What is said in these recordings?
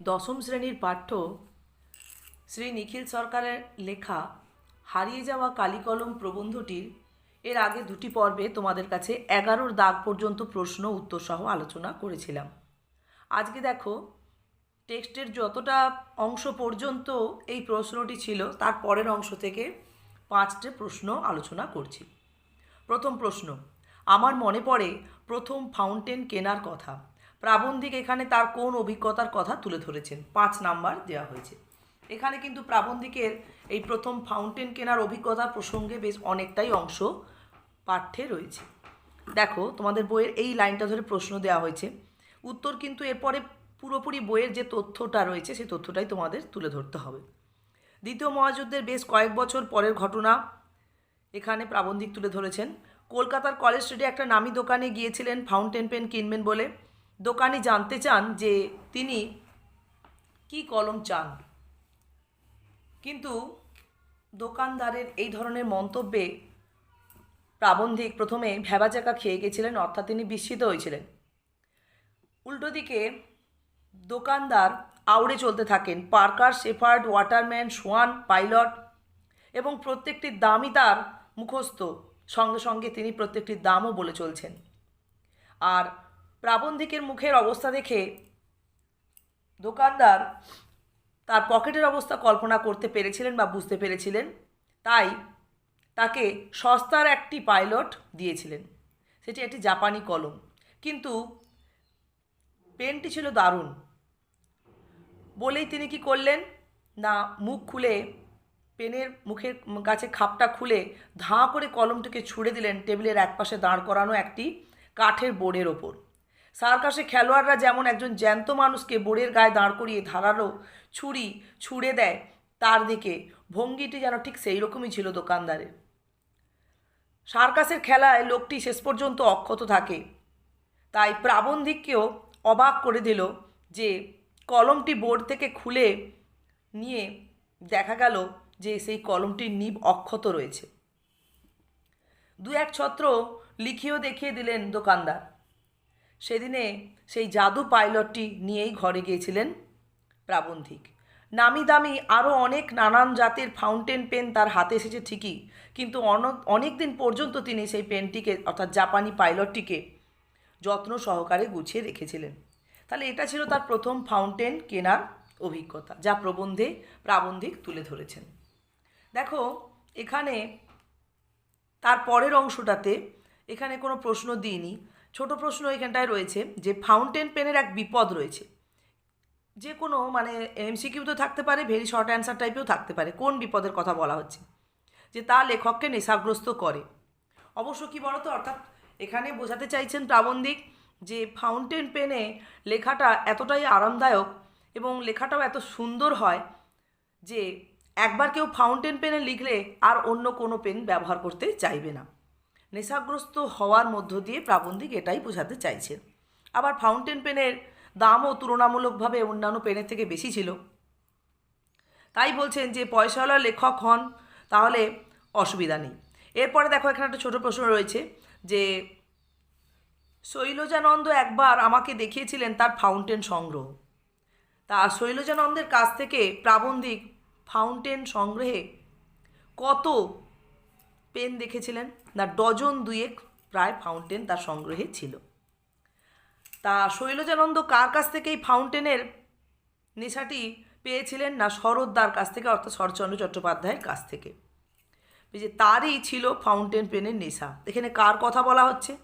দশম শ্রেণির পাঠ্য শ্রী নিখিল সরকারের লেখা হারিয়ে যাওয়া কালিকলম প্রবন্ধটির এর আগে দুটি পর্বে তোমাদের কাছে এগারোর দাগ পর্যন্ত প্রশ্ন উত্তর সহ আলোচনা করেছিলাম। আজকে দেখো, টেক্সটের যতটা অংশ পর্যন্ত এই প্রশ্নটি ছিল, তার পরের অংশ থেকে পাঁচটে প্রশ্ন আলোচনা করছি। প্রথম প্রশ্ন, আমার মনে পড়ে প্রথম ফাউন্টেন কেনার কথা। প্রাবন্ধিক এখানে তার কোন অভিজ্ঞতার কথা তুলে ধরেছেন? পাঁচ নাম্বার দেওয়া হয়েছে। এখানে কিন্তু প্রাবন্ধিকের এই প্রথম ফাউন্টেন কেনার অভিজ্ঞতা প্রসঙ্গে বেশ অনেকটাই অংশ পাঠ্যে রয়েছে। দেখো, তোমাদের বইয়ের এই লাইনটা ধরে প্রশ্ন দেওয়া হয়েছে। উত্তর কিন্তু এরপরে পুরোপুরি বইয়ের যে তথ্যটা রয়েছে, সেই তথ্যটাই তোমাদের তুলে ধরতে হবে। দ্বিতীয় মহাযুদ্ধের বেশ কয়েক বছর পরের ঘটনা এখানে প্রাবন্ধিক তুলে ধরেছেন। কলকাতার কলেজ স্ট্রিটে একটা নামি দোকানে গিয়েছিলেন ফাউন্টেন পেন কিনবেন বলে। দোকানি জানতে চান যে তিনি কি কলম চান। কিন্তু দোকানদারের এই ধরনের মন্তব্যে প্রাবন্ধিক প্রথমে ভ্যাবাচাকা খেয়ে গেছিলেন, অর্থাৎ তিনি বিস্মিত হয়েছিলেন। উল্টো দিকে দোকানদার আউড়ে চলতে থাকেন। Parker, Shepherd, Waterman, Swan, Pilot এবং প্রত্যেকটির দামই তার মুখস্থ। সঙ্গে সঙ্গে তিনি প্রত্যেকটির দামও বলে চলছেন। আর প্রাবন্ধিকের মুখের অবস্থা দেখে দোকানদার তার পকেটের অবস্থা কল্পনা করতে পেরেছিলেন বা বুঝতে পেরেছিলেন। তাই তাকে সস্তার একটি পাইলট দিয়েছিলেন। সেটি একটি জাপানি কলম। কিন্তু পেনটি ছিল দারুণ। বলেই তিনি কি করলেন? না, মুখ খুলে পেনের মুখের কাছে খাপটা খুলে ধাঁ করে কলমটিকে ছুঁড়ে দিলেন। টেবিলের একপাশে দাঁড় করানো একটি কাঠের বোর্ডের ওপর। সার্কাসে খেলোয়াড়রা যেমন একজন জ্যান্ত মানুষকে বোর্ডের গায়ে দাঁড় করিয়ে ধারালো ছুরি ছুঁড়ে দেয়, তার দিকে ভঙ্গিটি যেন ঠিক সেই রকমই ছিল দোকানদারের। সার্কাসের খেলায় লোকটি শেষ পর্যন্ত অক্ষত থাকে। তাই প্রাবন্ধিককেও অবাক করে দিল যে কলমটি বোর্ড থেকে খুলে নিয়ে দেখা গেল যে সেই কলমটির নিব অক্ষত রয়েছে। দু এক ছত্র লিখিয়েও দেখিয়ে দিলেন দোকানদার। সেদিনে সেই জাদু পাইলটটি নিয়েই ঘরে গিয়েছিলেন প্রাবন্ধিক। নামি দামি আরও অনেক নানান জাতের ফাউন্টেন পেন তার হাতে এসেছে ঠিকই, কিন্তু অনেক দিন পর্যন্ত তিনি সেই পেনটিকে অর্থাৎ জাপানি পাইলটটিকে যত্ন সহকারে গুছিয়ে রেখেছিলেন। তাহলে এটা ছিল তার প্রথম ফাউন্টেন কেনার অভিজ্ঞতা, যা প্রবন্ধে প্রাবন্ধিক তুলে ধরেছেন। দেখো, এখানে তার পরের অংশটাতে এখানে কোনো প্রশ্ন দিইনি ছোট প্রশ্ন এখানটায় রয়েছে যে ফাউন্টেন পেনের এক বিপদ রয়েছে। যে কোনো মানে এমসিকিউ তো থাকতে পারে ভেরি শর্ট অ্যান্সার টাইপেও থাকতে পারে। কোন বিপদের কথা বলা হচ্ছে? যে তা লেখককে নেশাগ্রস্ত করে। অবশ্য কী বলতো? অর্থাৎ এখানে বোঝাতে চাইছেন প্রাবন্ধিক যে ফাউন্টেন পেনে লেখাটা এতটাই আরামদায়ক এবং লেখাটাও এত সুন্দর হয় যে একবার কেউ ফাউন্টেন পেনে লিখলে আর অন্য কোনো পেন ব্যবহার করতে চাইবে না। নেশাগ্রস্ত হওয়ার মধ্য দিয়ে প্রাবন্ধিক এটাই বোঝাতে চাইছেন আবার ফাউন্টেন পেনের দামও তুলনামূলকভাবে অন্যান্য পেনের থেকে বেশি ছিল। তাই বলছেন যে পয়সাওয়ালা লেখক হন, তাহলে অসুবিধা নেই। এরপরে দেখো, এখানে একটা ছোটো প্রশ্ন রয়েছে যে, শৈলজানন্দ একবার আমাকে দেখিয়েছিলেন তার ফাউন্টেন সংগ্রহ। তা শৈলজানন্দের কাছ থেকে প্রাবন্ধিক ফাউন্টেন সংগ্রহে কত পেন দেখেছিলেন। না, ডজন দুয়েক প্রায় ফাউন্টেন তার সংগ্রহে ছিল। তা শৈলজানন্দ কার কাছ থেকে এই ফাউন্টেনের নেশাটি পেয়েছিলেন? না, শরৎদার কাছ থেকে, অর্থাৎ শরৎচন্দ্র চট্টোপাধ্যায়ের কাছ থেকে। যে তারই ছিল ফাউন্টেন পেনের নেশা। এখানে কার কথা বলা হচ্ছে?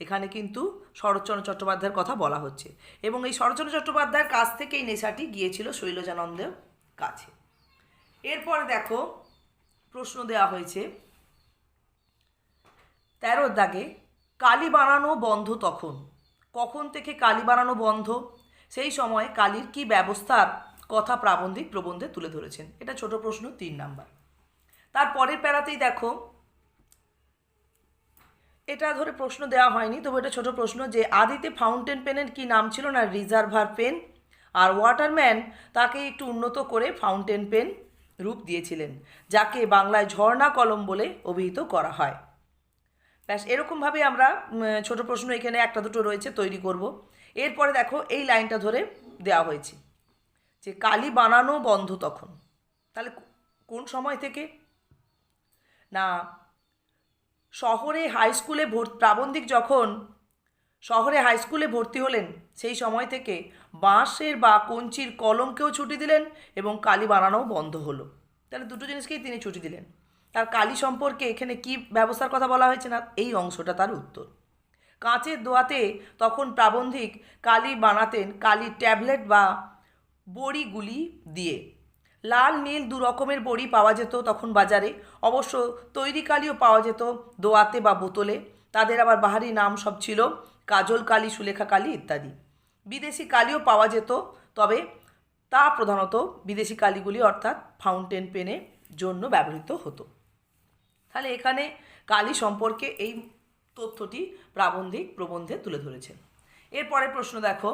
এখানে কিন্তু শরৎচন্দ্র চট্টোপাধ্যায়ের কথা বলা হচ্ছে। এবং এই শরৎচন্দ্র চট্টোপাধ্যায়ের কাছ থেকে এই নেশাটি গিয়েছিল শৈলজানন্দের কাছে। এরপরে দেখো, প্রশ্ন দেওয়া হয়েছে তেরোর দাগে কালি বানানো বন্ধ তখন। কখন থেকে কালি বানানো বন্ধ? সেই সময় কালির কি ব্যবস্থার কথা প্রাবন্ধিক প্রবন্ধে তুলে ধরেছেন। এটা ছোট প্রশ্ন, তিন নাম্বার। তার পরের প্যারাতেই দেখো, এটা ধরে প্রশ্ন দেওয়া হয়নি, তবু এটা ছোট প্রশ্ন যে আদিতে ফাউন্টেন পেনের কি নাম ছিল না রিজার্ভার পেন? আর ওয়াটারম্যান তাকে একটু উন্নত করে ফাউন্টেন পেন রূপ দিয়েছিলেন, যাকে বাংলায় ঝর্ণা কলম বলে অভিহিত করা হয়। ব্যাস এরকমভাবে আমরা ছোট প্রশ্ন এখানে একটা দুটো রয়েছে, তৈরি করব। এরপরে দেখো, এই লাইনটা ধরে দেওয়া হয়েছে যে, কালি বানানো বন্ধ তখন। তাহলে কোন সময় থেকে? না, শহরে হাই স্কুলে ভর প্রাবন্ধিক যখন শহরে হাই স্কুলে ভর্তি হলেন, সেই সময় থেকে বাঁশের বা কঞ্চির কলমকেও ছুটি দিলেন এবং কালি বানানোও বন্ধ হলো। তাহলে দুটো জিনিসকেই তিনি ছুটি দিলেন। তার কালি সম্পর্কে এখানে কি ব্যবস্থার কথা বলা হয়েছে না, এই অংশটা তার উত্তর। কাঁচের দোয়াতে তখন প্রাবন্ধিক কালি বানাতেন, কালি ট্যাবলেট বা বড়িগুলি দিয়ে। লাল, নীল দু রকমের বড়ি পাওয়া যেত তখন বাজারে। অবশ্য তৈরি কালিও পাওয়া যেত দোয়াতে বা বোতলে। তাদের আবার বাহারি নাম সব ছিল কাজল কালি, সুলেখা কালি ইত্যাদি। বিদেশি কালিও পাওয়া যেত, তবে তা প্রধানত বিদেশি কালিগুলি অর্থাৎ ফাউন্টেন পেনের জন্য ব্যবহৃত হতো। তাহলে এখানে কালি সম্পর্কে এই তথ্যটি প্রাবন্ধিক প্রবন্ধে তুলে ধরেছেন এরপরের প্রশ্ন দেখো।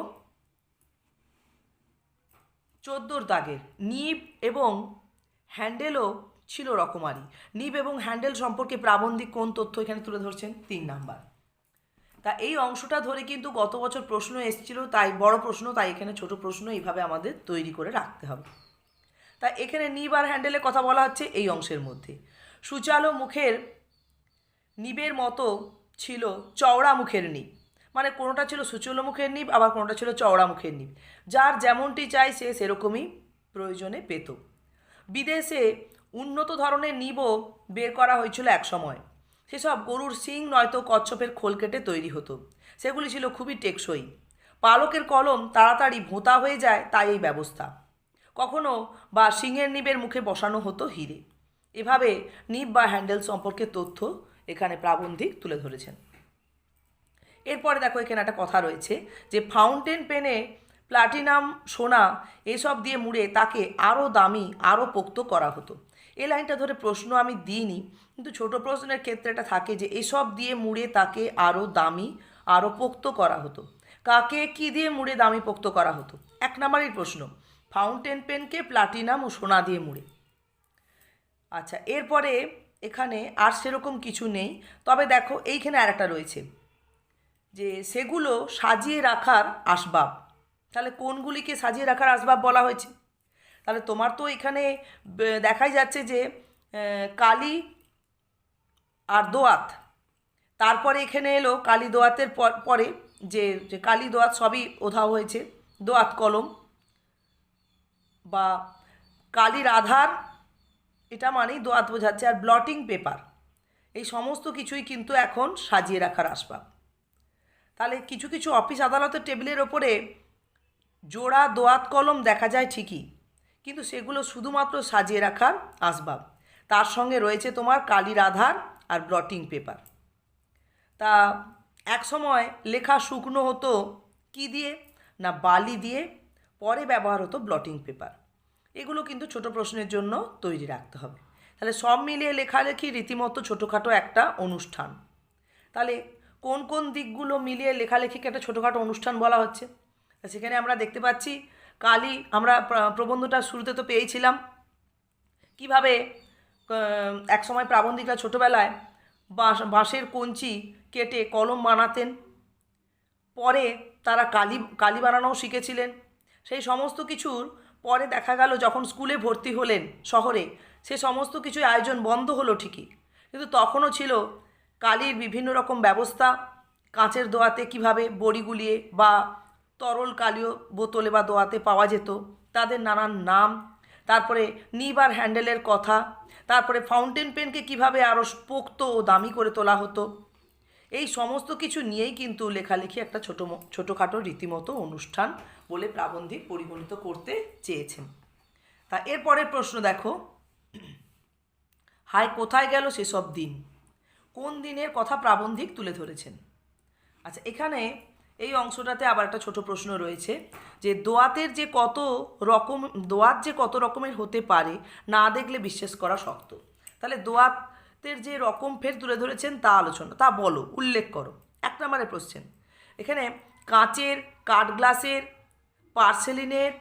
চোদ্দোর দাগের নিব এবং হ্যান্ডেলও ছিল রকমারি। নিব এবং হ্যান্ডেল সম্পর্কে প্রাবন্ধিক কোন তথ্য এখানে তুলে ধরছেন? তিন নাম্বার। তা এই অংশটা ধরে কিন্তু গত বছর প্রশ্ন এসেছিল, তাই বড় প্রশ্ন, তাই এখানে ছোট প্রশ্ন এইভাবে আমাদের তৈরি করে রাখতে হবে। তা এখানে নিব আর হ্যান্ডেলের কথা বলা হচ্ছে এই অংশের মধ্যে। সুচালো মুখের নিবের মতো ছিল চওড়া মুখের নিব। মানে কোনোটা ছিল সুচলো মুখের নিব, আবার কোনোটা ছিল চওড়া মুখের নিব। যার যেমনটি চাই সে সেরকমই প্রয়োজনে পেত। বিদেশে উন্নত ধরনের নিবও বের করা হয়েছিল এক সময়। সেসব গরুর শিং নয়তো কচ্ছপের খোল কেটে তৈরি হতো। সেগুলি ছিল খুবই টেকসই। পালকের কলম তাড়াতাড়ি ভোঁতা হয়ে যায়, তাই এই ব্যবস্থা। কখনো বা সিংহের নিবের মুখে বসানো হতো হিরে। এভাবে নিপ বা হ্যান্ডেল সম্পর্কে তথ্য এখানে প্রাবন্ধিক তুলে ধরেছেন। এরপরে দেখো, এখানে একটা কথা রয়েছে যে ফাউন্টেন পেনে প্লাটিনাম, সোনা এসব দিয়ে মুড়ে তাকে আরও দামি আরও পোক্ত করা হতো। এই লাইনটা ধরে প্রশ্ন আমি দিইনি, কিন্তু ছোট প্রশ্নের ক্ষেত্রে এটা থাকে যে এসব দিয়ে মুড়ে তাকে আরও দামি আরও পোক্ত করা হতো। কাকে কি দিয়ে মুড়ে দামি পোক্ত করা হতো? এক নম্বরের প্রশ্ন, ফাউন্টেন পেনকে প্লাটিনাম ও সোনা দিয়ে মুড়ে। আচ্ছা এরপরে এখানে আর সেরকম কিছু নেই। তবে দেখো, এইখানে আর একটা রয়েছে, যে সেগুলো সাজিয়ে রাখার আসবাব। তাহলে কোনগুলিকে সাজিয়ে রাখার আসবাব বলা হয়েছে? তাহলে তোমার তো এখানে দেখাই যাচ্ছে যে কালি আর দোয়াত। তারপরে এখানে এলো কালি দোয়াতের পর- যে যে কালি দোয়াত সবই ওধাও হয়েছে। দোয়াত কলম বা কালির আধার এটা মানেই দোয়াত বোঝাচ্ছে আর ব্লটিং পেপার এই সমস্ত কিছুই কিন্তু এখন সাজিয়ে রাখার আসবাব। তাহলে কিছু কিছু অফিস আদালতের টেবিলের ওপরে জোড়া দোয়াত কলম দেখা যায় ঠিকই, কিন্তু সেগুলো শুধুমাত্র সাজিয়ে রাখার আসবাব। তার সঙ্গে রয়েছে তোমার কালির আধার আর ব্লটিং পেপার তা এক সময় লেখা শুকনো হতো কি দিয়ে? না বালি দিয়ে? পরে ব্যবহার হতো ব্লটিং পেপার এগুলো কিন্তু ছোট প্রশ্নের জন্য তৈরি রাখতে হবে। তাহলে সব মিলিয়ে লেখালেখি রীতিমতো ছোটোখাটো একটা অনুষ্ঠান। তাহলে কোন কোন দিকগুলো মিলিয়ে লেখালেখিকে একটা ছোটোখাটো অনুষ্ঠান বলা হচ্ছে? সেখানে আমরা দেখতে পাচ্ছি কালি আমরা প্র- প্রবন্ধটা শুরুতে তো পেয়েছিলাম। কীভাবে আহ, এক সময় প্রাবন্ধিকরা ছোটোবেলায় বাঁশ বাঁশের কঞ্চি কেটে কলম বানাতেন। পরে তারা কালি কালি বানানোও শিখেছিলেন। সেই সমস্ত কিছুর পরে দেখা গেল যখন স্কুলে ভর্তি হলেন শহরে, সে সমস্ত কিছুর আয়োজন বন্ধ হলো ঠিকই। কিন্তু তখনও ছিল কালির বিভিন্ন রকম ব্যবস্থা, কাঁচের দোয়াতে কীভাবে বড়ি গুলিয়ে বা তরল কালীয় বোতলে বা দোয়াতে পাওয়া যেত, তাদের নানান নাম, তারপরে নিবার হ্যান্ডেলের কথা, তারপরে ফাউন্টেন পেনকে কীভাবে আরও পোক্ত ও দামি করে তোলা হতো, এই সমস্ত কিছু নিয়েই কিন্তু লেখালেখি একটা ছোটো ছোটোখাটো রীতিমতো অনুষ্ঠান বলে প্রাবন্ধিক পরিগণিত করতে চেয়েছেন। তা এরপরের প্রশ্ন দেখো। হায়, কোথায় গেল সেসব দিন? কোন দিনের কথা প্রাবন্ধিক তুলে ধরেছেন? আচ্ছা এখানে এই অংশটাতে আবার একটা ছোট প্রশ্ন রয়েছে যে দোয়াতের যে কত রকম, দোয়াত যে কত রকমের হতে পারে না দেখলে বিশ্বাস করা শক্ত। তাহলে দোয়াতের যে রকম ফের তুলে ধরেছেন তা আলোচনা, তা বলো, উল্লেখ করো। এক নম্বরে প্রশ্ন, এখানে কাঁচের কাঠ গ্লাসের পার্সেলিনের,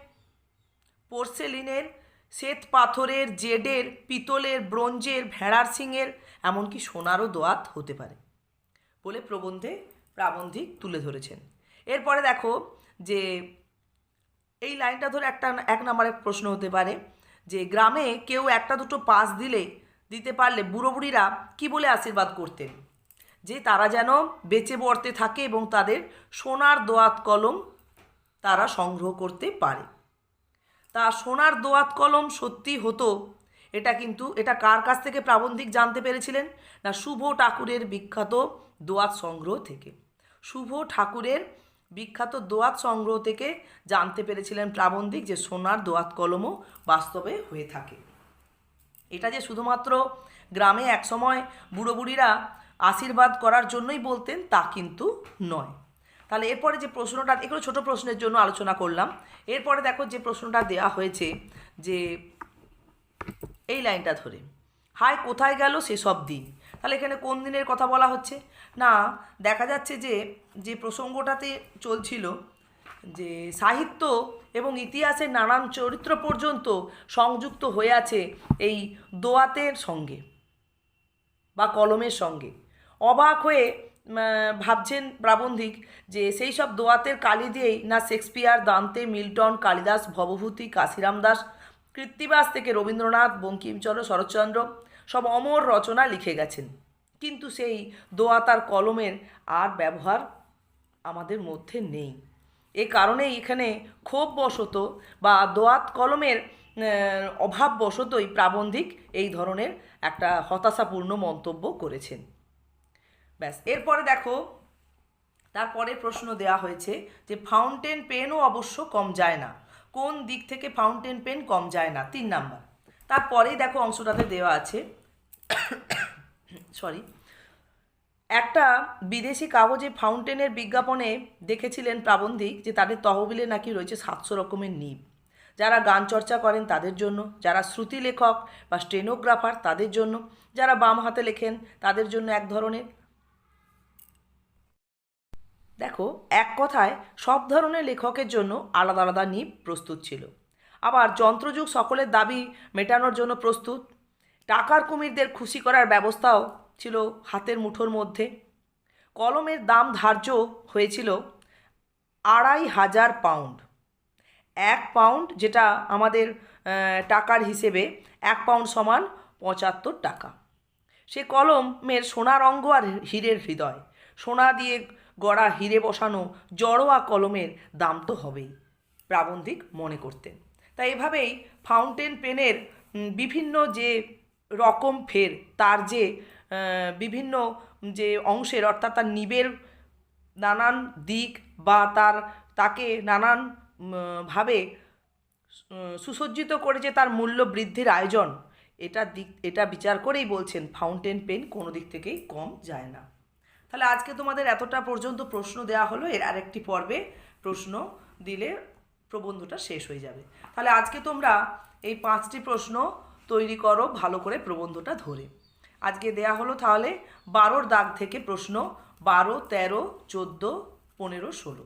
পোর্সেলিনের, শ্বেত পাথরের, জেডের, পিতলের, ব্রোঞ্জের, ভেড়ার সিংয়ের এমনকি সোনারও দোয়াত হতে পারে বলে প্রবন্ধে প্রাবন্ধিক তুলে ধরেছেন। এরপরে দেখো যে এই লাইনটা ধরে একটা এক নম্বরের প্রশ্ন হতে পারে যে গ্রামে কেউ একটা দুটো পাস দিলে, দিতে পারলে বুড়ো বুড়িরা কী বলে আশীর্বাদ করতেন? যে তারা যেন বেঁচে বর্তে থাকে এবং তাদের সোনার দোয়াত কলম তারা সংগ্রহ করতে পারে। তা সোনার দোয়াত কলম সত্যি হতো? এটা কিন্তু, এটা কার কাছ থেকে প্রাবন্ধিক জানতে পেরেছিলেন? না শুভ ঠাকুরের বিখ্যাত দোয়াত সংগ্রহ থেকে? শুভ ঠাকুরের বিখ্যাত দোয়াত সংগ্রহ থেকে জানতে পেরেছিলেন প্রাবন্ধিক যে সোনার দোয়াত কলমও বাস্তবে হয়ে থাকে। এটা যে শুধুমাত্র গ্রামে একসময় বুড়ো বুড়িরা আশীর্বাদ করার জন্যই বলতেন তা কিন্তু নয়। তাহলে এরপরে যে প্রশ্নটা, এগুলো ছোট প্রশ্নের জন্য আলোচনা করলাম। এরপরে দেখো যে প্রশ্নটা দেয়া হয়েছে যে এই লাইনটা ধরে, হায় কোথায় গেল সেসব দিন? তাহলে এখানে কোন দিনের কথা বলা হচ্ছে? না, দেখা যাচ্ছে যে যে প্রসঙ্গটাতে চলছিল যে সাহিত্য এবং ইতিহাসের নানান চরিত্র পর্যন্ত সংযুক্ত হয়ে আছে এই দোয়াতের সঙ্গে বা কলমের সঙ্গে। অবাক হয়ে ভাবছেন প্রাবন্ধিক যে সেই সব দোয়াতের কালি দিয়েই না Shakespeare, Dante, Milton, Kalidas, Bhavabhuti, Kashiram Das, Krittibas থেকে রবীন্দ্রনাথ, বঙ্কিমচন্দ্র, শরৎচন্দ্র সব অমর রচনা লিখে গেছেন। কিন্তু সেই দোয়াত আর কলমের আর ব্যবহার আমাদের মধ্যে নেই। এ কারণেই এখানে ক্ষোভবশত বা দোয়াত কলমের অভাববশতই প্রাবন্ধিক এই ধরনের একটা হতাশাপূর্ণ মন্তব্য করেছেন। ব্যাস, এরপরে দেখো, তারপরে প্রশ্ন দেয়া হয়েছে যে ফাউন্টেন পেনও অবশ্য কম যায় না। কোন দিক থেকে ফাউন্টেন পেন কম যায় না? তিন নাম্বার। তারপরেই দেখো অংশটাতে দেওয়া আছে সরি একটা বিদেশি কাগজে ফাউন্টেনের বিজ্ঞাপনে দেখেছিলেন প্রাবন্ধিক যে তাদের তহবিলে নাকি রয়েছে সাতশো রকমের নিব যারা গান চর্চা করেন তাদের জন্য, যারা শ্রুতি লেখক বা স্টেনোগ্রাফার তাদের জন্য, যারা বাম হাতে লেখেন তাদের জন্য এক ধরনের। দেখো, এক কথায় সব ধরনের লেখকের জন্য আলাদা আলাদা নিব প্রস্তুত ছিল। আবার যন্ত্রযুগ সকলের দাবি মেটানোর জন্য প্রস্তুত। টাকার কুমিরদের খুশি করার ব্যবস্থাও ছিল হাতের মুঠোর মধ্যে। কলমের দাম ধার্য হয়েছিল আড়াই হাজার পাউন্ড। এক পাউন্ড যেটা আমাদের টাকার হিসেবে এক পাউন্ড সমান পঁচাত্তর টাকা। সে কলমের সোনার অঙ্গ আর হীরের হৃদয়। সোনা দিয়ে গড়া হিরে বসানো জড়োয়া কলমের দাম তো হবেই, প্রাবন্ধিক মনে করতেন। তাই এভাবেই ফাউন্টেন পেনের বিভিন্ন যে রকম ফের, তার যে বিভিন্ন যে অংশের, অর্থাৎ তার নিবের নানান দিক বা তার, তাকে নানান ভাবে সুসজ্জিত করে যে তার মূল্য বৃদ্ধির আয়োজন, এটা দিক, এটা বিচার করেই বলছেন, ফাউন্টেন পেন কোনো দিক থেকেই কম যায় না। তাহলে আজকে তোমাদের এতটা পর্যন্ত প্রশ্ন দেওয়া হলো, এর আরেকটি পর্বে প্রশ্ন দিলে প্রবন্ধটা শেষ হয়ে যাবে। তাহলে আজকে তোমরা এই পাঁচটি প্রশ্ন তৈরি করো, ভালো করে প্রবন্ধটা ধরে। আজকে দেয়া হলো তাহলে বারোর দাগ থেকে প্রশ্ন বারো, তেরো, চোদ্দ, পনেরো, ষোলো।